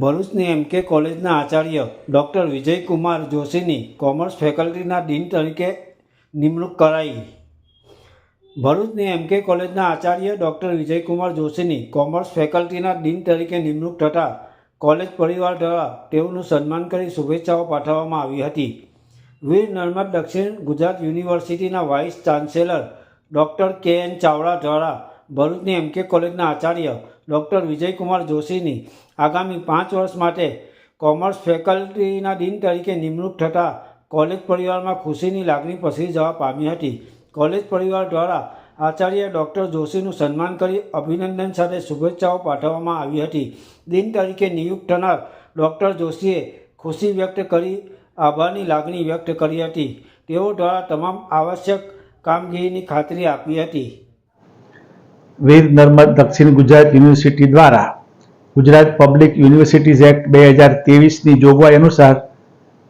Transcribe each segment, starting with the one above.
ભરૂચની એમકે કોલેજના આચાર્ય ડૉક્ટર વિજયકુમાર જોશીની કોમર્સ ફેકલ્ટીના ડીન તરીકે નિમણૂક કરાઈ. ભરૂચની એમકે કોલેજના આચાર્ય ડૉક્ટર વિજયકુમાર જોશીની કોમર્સ ફેકલ્ટીના ડીન તરીકે નિમણૂક થતાં કોલેજ પરિવાર દ્વારા તેઓનું સન્માન કરી શુભેચ્છાઓ પાઠવવામાં આવી હતી. વીર નર્મદ દક્ષિણ ગુજરાત યુનિવર્સિટીના vice chancellor doctor K N Chavda દ્વારા ભરૂચની એમકે કોલેજના આચાર્ય ડૉક્ટર વિજયકુમાર જોશીની આગામી પાંચ વર્ષ માટે કોમર્સ ફેકલ્ટીના ડીન તરીકે નિમણૂક થતાં કોલેજ પરિવારમાં ખુશીની લાગણી પસરી જવા પામી હતી. કોલેજ પરિવાર દ્વારા આચાર્ય ડૉક્ટર જોશીનું સન્માન કરી અભિનંદન સાથે શુભેચ્છાઓ પાઠવવામાં આવી હતી. દિન તરીકે નિયુક્ત થનાર ડૉક્ટર જોશીએ ખુશી વ્યક્ત કરી, આભારની લાગણી વ્યક્ત કરી હતી. તેઓ દ્વારા તમામ આવશ્યક કામગીરીની ખાતરી આપી હતી. વીર નર્મદ દક્ષિણ ગુજરાત યુનિવર્સિટી દ્વારા ગુજરાત પબ્લિક યુનિવર્સિટીઝ એક્ટ બે હજાર ત્રેવીસની જોગવાઈ અનુસાર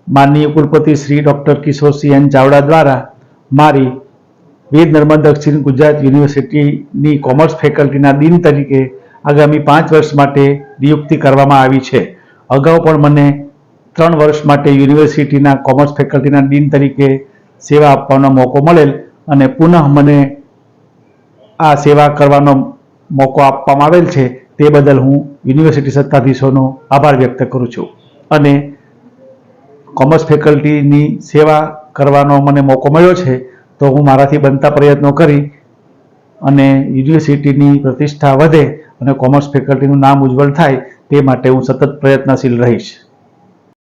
માનનીય કુલપતિ શ્રી ડૉક્ટર કિશોરસિંહ એન ચાવડા દ્વારા મારી વીર નર્મદ દક્ષિણ ગુજરાત યુનિવર્સિટીની કોમર્સ ફેકલ્ટીના દિન તરીકે આગામી પાંચ વર્ષ માટે નિયુક્તિ કરવામાં આવી છે. અગાઉ પણ મને ત્રણ વર્ષ માટે યુનિવર્સિટીના કોમર્સ ફેકલ્ટીના ડીન તરીકે સેવા આપવાનો મોકો મળેલ અને પુનઃ મને આ સેવા કરવાનો મોકો આપવામાં આવેલ છે, તે બદલ હું યુનિવર્સિટી સત્તાધીશોનો આભાર વ્યક્ત કરું છું. અને કોમર્સ ફેકલ્ટીની સેવા કરવાનો મને મોકો મળ્યો છે, તો હું મારાથી બનતા પ્રયત્નો કરી અને યુનિવર્સિટીની પ્રતિષ્ઠા વધે અને કોમર્સ ફેકલ્ટીનું નામ ઉજ્જવળ થાય, તે માટે હું સતત પ્રયત્નશીલ રહીશ.